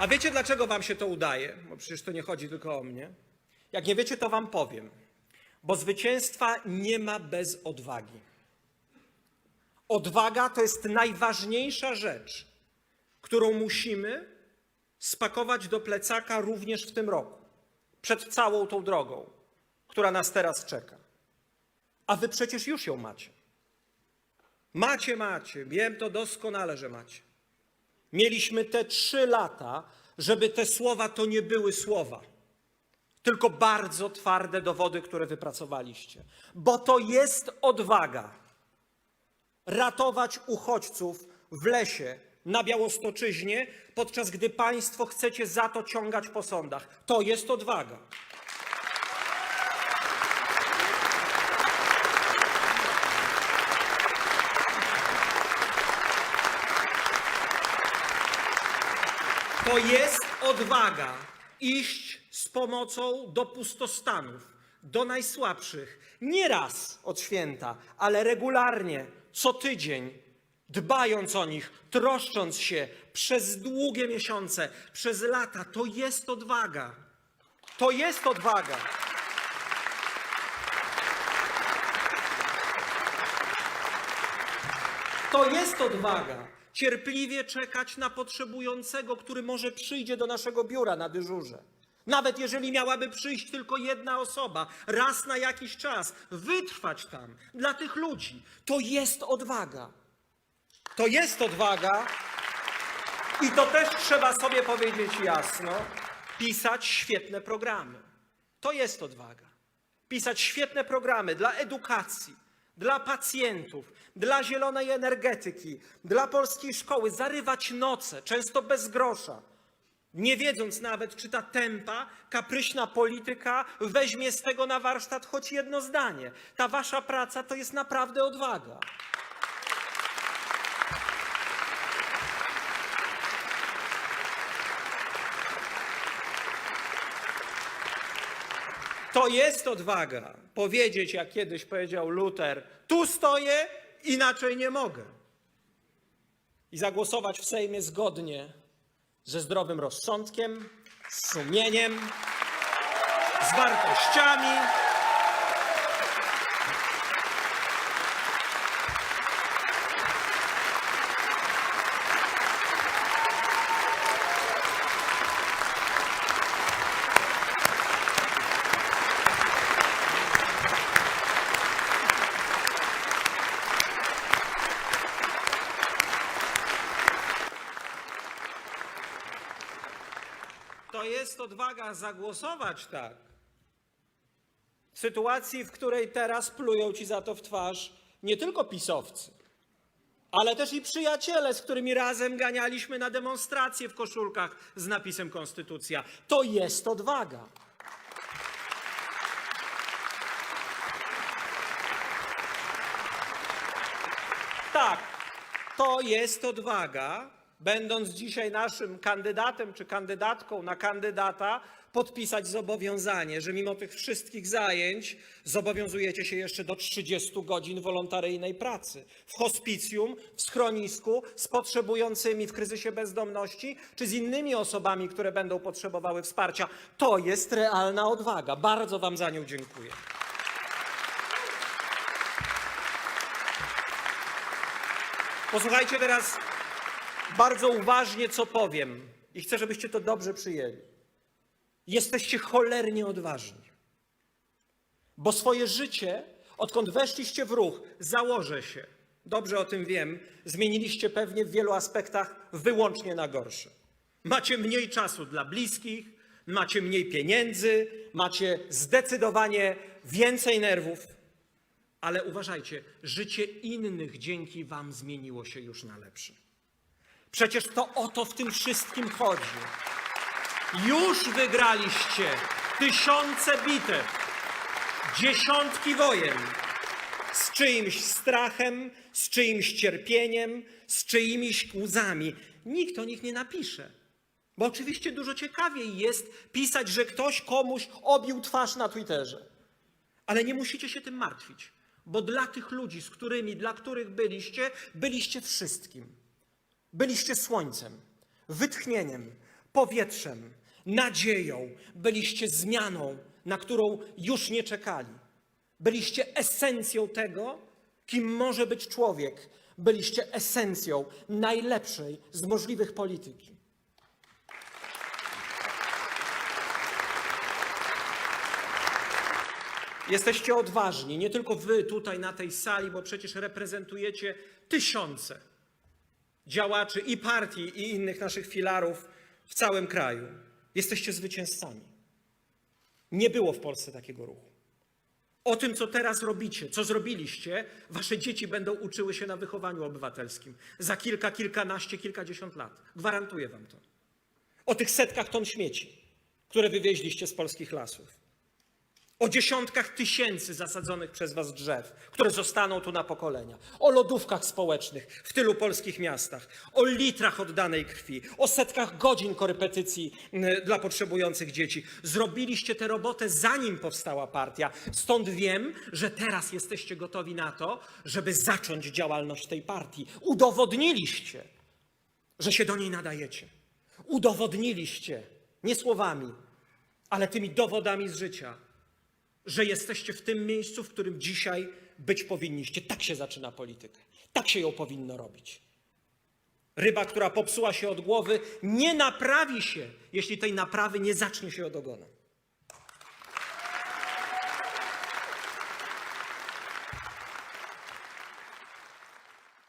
A wiecie, dlaczego wam się to udaje? Bo przecież to nie chodzi tylko o mnie. Jak nie wiecie, to wam powiem. Bo zwycięstwa nie ma bez odwagi. Odwaga to jest najważniejsza rzecz, którą musimy spakować do plecaka również w tym roku. Przed całą tą drogą, która nas teraz czeka. A wy przecież już ją macie. Macie, macie. Wiem to doskonale, że macie. Mieliśmy te trzy lata, żeby te słowa to nie były słowa, tylko bardzo twarde dowody, które wypracowaliście. Bo to jest odwaga ratować uchodźców w lesie na Białostoczyźnie, podczas gdy państwo chcecie za to ciągać po sądach. To jest odwaga. To jest odwaga iść z pomocą do pustostanów, do najsłabszych. Nie raz od święta, ale regularnie, co tydzień, dbając o nich, troszcząc się przez długie miesiące, przez lata. To jest odwaga. To jest odwaga. To jest odwaga. Cierpliwie czekać na potrzebującego, który może przyjdzie do naszego biura na dyżurze. Nawet jeżeli miałaby przyjść tylko jedna osoba, raz na jakiś czas, wytrwać tam dla tych ludzi. To jest odwaga. To jest odwaga. I to też trzeba sobie powiedzieć jasno: pisać świetne programy. To jest odwaga. Pisać świetne programy dla edukacji, dla pacjentów, dla zielonej energetyki, dla polskiej szkoły, zarywać noce, często bez grosza, nie wiedząc nawet, czy ta tempa, kapryśna polityka weźmie z tego na warsztat choć jedno zdanie. Ta wasza praca to jest naprawdę odwaga. To jest odwaga powiedzieć, jak kiedyś powiedział Luter: Tu stoję, inaczej nie mogę. I zagłosować w Sejmie zgodnie ze zdrowym rozsądkiem, z sumieniem, z wartościami. To jest odwaga zagłosować tak. W sytuacji, w której teraz plują ci za to w twarz nie tylko pisowcy, ale też i przyjaciele, z którymi razem ganialiśmy na demonstracje w koszulkach z napisem Konstytucja. To jest odwaga. Tak, to jest odwaga, będąc dzisiaj naszym kandydatem czy kandydatką na kandydata, podpisać zobowiązanie, że mimo tych wszystkich zajęć zobowiązujecie się jeszcze do 30 godzin wolontaryjnej pracy w hospicjum, w schronisku z potrzebującymi w kryzysie bezdomności czy z innymi osobami, które będą potrzebowały wsparcia. To jest realna odwaga. Bardzo Wam za nią dziękuję. Posłuchajcie teraz bardzo uważnie, co powiem, i chcę, żebyście to dobrze przyjęli. Jesteście cholernie odważni, bo swoje życie, odkąd weszliście w ruch, założę się, dobrze o tym wiem, zmieniliście pewnie w wielu aspektach wyłącznie na gorsze. Macie mniej czasu dla bliskich, macie mniej pieniędzy, macie zdecydowanie więcej nerwów, ale uważajcie, życie innych dzięki Wam zmieniło się już na lepsze. Przecież to o to w tym wszystkim chodzi. Już wygraliście tysiące bitew, dziesiątki wojen z czyimś strachem, z czyimś cierpieniem, z czyimiś łzami. Nikt o nich nie napisze. Bo oczywiście dużo ciekawiej jest pisać, że ktoś komuś obił twarz na Twitterze. Ale nie musicie się tym martwić, bo dla tych ludzi, z którymi, dla których byliście, byliście wszystkim. Byliście słońcem, wytchnieniem, powietrzem, nadzieją, byliście zmianą, na którą już nie czekali. Byliście esencją tego, kim może być człowiek. Byliście esencją najlepszej z możliwych polityki. Jesteście odważni, nie tylko wy tutaj na tej sali, bo przecież reprezentujecie tysiące działaczy i partii, i innych naszych filarów w całym kraju. Jesteście zwycięzcami. Nie było w Polsce takiego ruchu. O tym, co teraz robicie, co zrobiliście, wasze dzieci będą uczyły się na wychowaniu obywatelskim za kilka, kilkanaście, kilkadziesiąt lat. Gwarantuję wam to. O tych setkach ton śmieci, które wywieźliście z polskich lasów. O dziesiątkach tysięcy zasadzonych przez was drzew, które zostaną tu na pokolenia. O lodówkach społecznych w tylu polskich miastach. O litrach oddanej krwi. O setkach godzin korepetycji mm, dla potrzebujących dzieci. Zrobiliście tę robotę zanim powstała partia. Stąd wiem, że teraz jesteście gotowi na to, żeby zacząć działalność tej partii. Udowodniliście, że się do niej nadajecie. Udowodniliście, nie słowami, ale tymi dowodami z życia, że jesteście w tym miejscu, w którym dzisiaj być powinniście. Tak się zaczyna politykę. Tak się ją powinno robić. Ryba, która popsuła się od głowy, nie naprawi się, jeśli tej naprawy nie zacznie się od ogona.